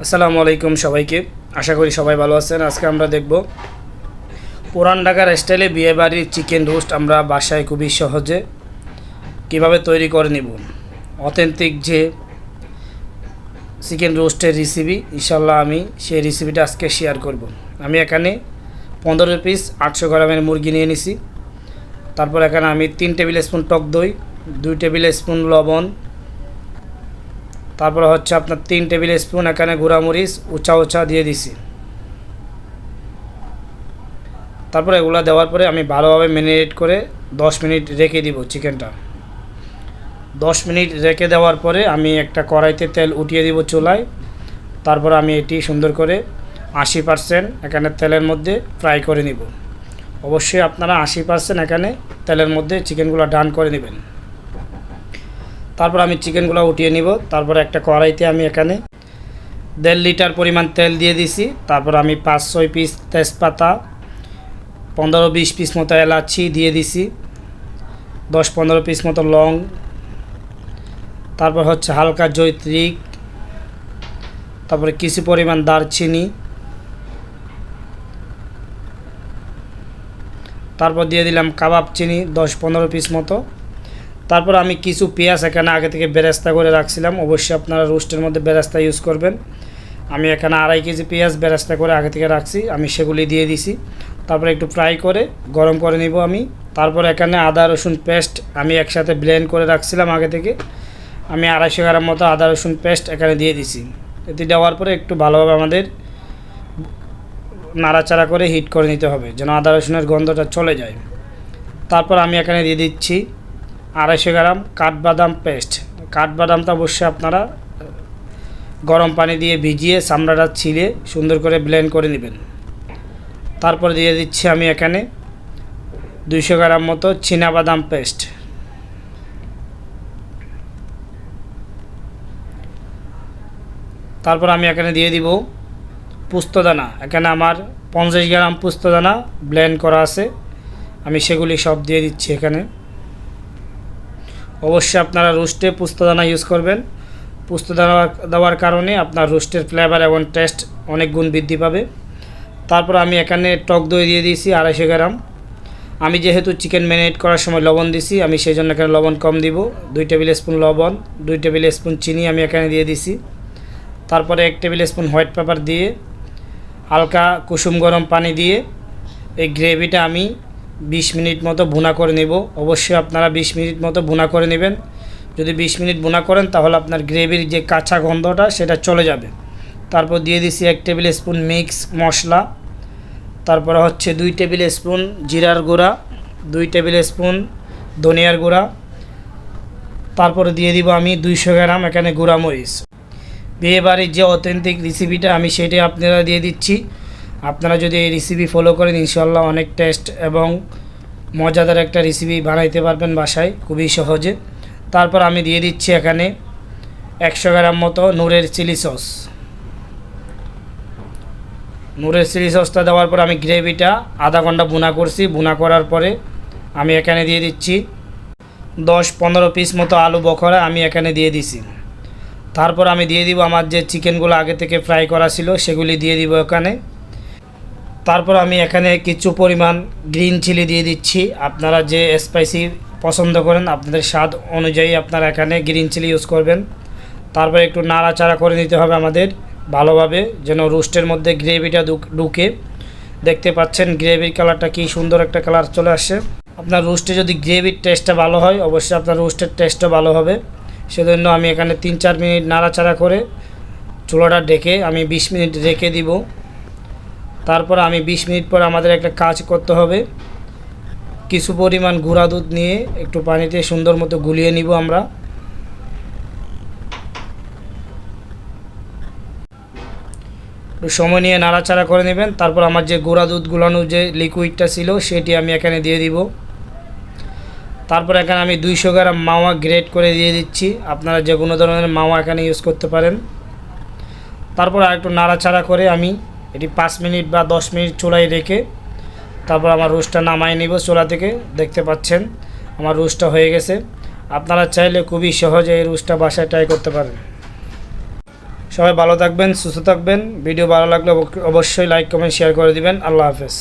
আসসালামু আলাইকুম সবাইকে। আশা করি সবাই ভালো আছেন। আজকে আমরা দেখব পুরান ঢাকার স্টাইলে বিয়েবাড়ির চিকেন রোস্ট আমরা বাসায় খুবই সহজে কীভাবে তৈরি করে নিব। অথেন্টিক যে চিকেন রোস্টের রেসিপি ইনশাল্লাহ আমি সেই রেসিপিটা আজকে শেয়ার করব। আমি এখানে পনেরো পিস আটশো গ্রামের মুরগি নিয়ে নিছি। তারপর এখানে আমি তিন টেবিল স্পুন টক দই, দুই টেবিল স্পুন লবণ তারপর হচ্ছে আপনার তিন টেবিল স্পুন এখানে গুঁড়ামরিচ, উঁচা উঁচা দিয়ে দিছি। তারপরে এগুলো দেওয়ার পরে আমি ভালোভাবে ম্যারিনেট করে দশ মিনিট রেখে দিব চিকেনটা। দশ মিনিট রেখে দেওয়ার পরে আমি একটা কড়াইতে তেল উঠিয়ে দিব চুলায়। তারপর আমি এটি সুন্দর করে আশি পার্সেন্ট এখানে তেলের মধ্যে ফ্রাই করে নিব। অবশ্যই আপনারা আশি পার্সেন্ট এখানে তেলের মধ্যে চিকেনগুলো ডান করে নেবেন। তারপর আমি চিকেনগুলো উঠিয়ে নিব। তারপর একটা কড়াইতে আমি এখানে দেড় লিটার পরিমাণ তেল দিয়ে দিছি। তারপর আমি পাঁচ, ছয় পিস তেজপাতা, পনেরো, বিশ পিস মতো এলাচি দিয়ে দিছি। দশ, পনেরো পিস মতো লং। তারপর হচ্ছে হালকা জৈত্রিক তারপরে কিছু পরিমাণ দারচিনি। তারপর দিয়ে দিলাম কাবাব চিনি দশ, পনেরো পিস মতো। তারপর আমি কিছু পেঁয়াজ এখানে আগে থেকে বেরেস্তা করে রাখছিলাম। অবশ্যই আপনারা রোস্টের মধ্যে বেরেস্তা ইউজ করবেন। আমি এখানে আড়াই কেজি পেঁয়াজ বেরেস্তা করে আগে থেকে রাখছি। আমি সেগুলি দিয়ে দিছি। তারপরে একটু ফ্রাই করে গরম করে নিব আমি। তারপর এখানে আদা, রসুন পেস্ট আমি একসাথে ব্লেন্ড করে রাখছিলাম আগে থেকে। আমি আড়াইশো গ্রাম মতো আদা, রসুন পেস্ট এখানে দিয়ে দিছি। এটি দেওয়ার পরে একটু ভালোভাবে আমাদের নাড়াচাড়া করে হিট করে নিতে হবে, যেন আদা, রসুনের গন্ধটা চলে যায়। তারপর আমি এখানে দিয়ে দিচ্ছি আড়াইশো গ্রাম কাঠবাদাম পেস্ট। কাঠবাদামটা অবশ্যই আপনারা গরম পানি দিয়ে ভিজিয়ে চামড়াটা ছিলে সুন্দর করে ব্লেন্ড করে নেবেন। তারপর দিয়ে দিচ্ছি আমি এখানে দুইশো গ্রাম মতো বাদাম পেস্ট। তারপর আমি এখানে দিয়ে দিব পুস্তদানা। এখানে আমার পঞ্চাশ গ্রাম পুস্তদানা ব্লেন্ড করা আছে। আমি সেগুলি সব দিয়ে দিচ্ছি এখানে। অবশ্যই আপনারা রোস্টে পুস্তদানা ইউজ করবেন। পুস্তদানা দেওয়ার কারণে আপনার রোস্টের ফ্লেভার এবং টেস্ট অনেক গুণ বৃদ্ধি পাবে। তারপর আমি এখানে টক দই দিয়ে দিয়েছি আড়াইশো গ্রাম। আমি যেহেতু চিকেন ম্যারিনেট করার সময় লবণ দিছি, আমি সেই জন্য এখানে লবণ কম দিব। দুই টেবিল স্পুন লবণ, দুই টেবিল স্পুন চিনি আমি এখানে দিয়ে দিছি। তারপরে এক টেবিল স্পুন হোয়াইট পেপার দিয়ে হালকা কুসুম গরম পানি দিয়ে এই গ্রেভিটা আমি বিশ মিনিট মতো ভুনা করে নেব। অবশ্যই আপনারা বিশ মিনিট মতো ভুনা করে নেবেন। যদি বিশ মিনিট ভুনা করেন তাহলে আপনার গ্রেভির যে কাঁচা গন্ধটা সেটা চলে যাবে। তারপর দিয়ে দিছি এক টেবিল স্পুন মিক্স মশলা। তারপরে হচ্ছে দুই টেবিল স্পুন জিরার গুঁড়া, দুই টেবিল স্পুন ধনিয়ার গুঁড়া। তারপরে দিয়ে দিব আমি দুইশো গ্রাম এখানে গুঁড়া মরিচ বিয়েবাড়ির যে অথেন্টিক রেসিপিটা আমি সেটাই আপনারা দিয়ে দিচ্ছি। আপনারা যদি এই রেসিপি ফলো করেন ইনশাল্লাহ অনেক টেস্ট এবং মজাদার একটা রেসিপি বানাইতে পারবেন বাসায়, খুবই সহজে। তারপর আমি দিয়ে দিচ্ছি এখানে একশো গ্রাম মতো নূরের চিলি সস নূরের চিলি সসটা দেওয়ার পর আমি গ্রেভিটা আধা ঘণ্টা বুনা করছি। বুনা করার পরে আমি এখানে দিয়ে দিচ্ছি দশ পনেরো পিস মতো আলু বখরা আমি এখানে দিয়ে দিছি। তারপর আমি দিয়ে দিব আমার যে চিকেনগুলো আগে থেকে ফ্রাই করা ছিল, সেগুলি দিয়ে দিব এখানে। তারপর আমি এখানে কিছু পরিমাণ গ্রিন চিলি দিয়ে দিচ্ছি। আপনারা যে স্পাইসি পছন্দ করেন, আপনাদের স্বাদ অনুযায়ী আপনারা এখানে গ্রিন চিলি ইউজ করবেন। তারপর একটু নাড়াচাড়া করে নিতে হবে আমাদের ভালোভাবে, যেন রোস্টের মধ্যে গ্রেভিটা ঢুকে। দেখতে পাচ্ছেন গ্রেভির কালারটা কি সুন্দর একটা কালার চলে আসছে। আপনার রোস্টে যদি গ্রেভির টেস্টটা ভালো হয়, অবশ্যই আপনার রোস্টের টেস্টও ভালো হবে। সেজন্য আমি এখানে তিন চার মিনিট নাড়াচাড়া করে চুলাটা ডেকে আমি বিশ মিনিট রেখে দিব। তারপর আমি বিশ মিনিট পর আমাদের একটা কাজ করতে হবে। কিছু পরিমাণ গুঁড়া দুধ নিয়ে একটু পানিতে সুন্দর মতো গুলিয়ে নিব আমরা। একটু সময় নিয়ে নাড়াচাড়া করে নেবেন, তারপর আমার যে গুঁড়া দুধ গুলানো যে লিকুইডটা ছিল সেটি আমি এখানে দিয়ে দিব। তারপর এখানে আমি দুইশো গ্রাম মাওয়া গ্রেট করে দিয়ে দিচ্ছি। আপনারা যে কোনো ধরনের মাওয়া এখানে ইউজ করতে পারেন। তারপর আরেকটু নাড়াচাড়া করে আমি এটি পাঁচ মিনিট বা দশ মিনিট চুলায় রেখে তারপর আমার রোস্টটা নামাই নিব চোলা থেকে, দেখতে পাচ্ছেন আমার রোস্টটা হয়ে গেছে। আপনারা চাইলে খুবই সহজে এই রোস্টটা বাসায় ট্রাই করতে পারেন। সবাই ভালো থাকবেন, সুস্থ থাকবেন। ভিডিও ভালো লাগলে অবশ্যই লাইক কমেন্ট শেয়ার করে দিবেন। আল্লাহ হাফেজ।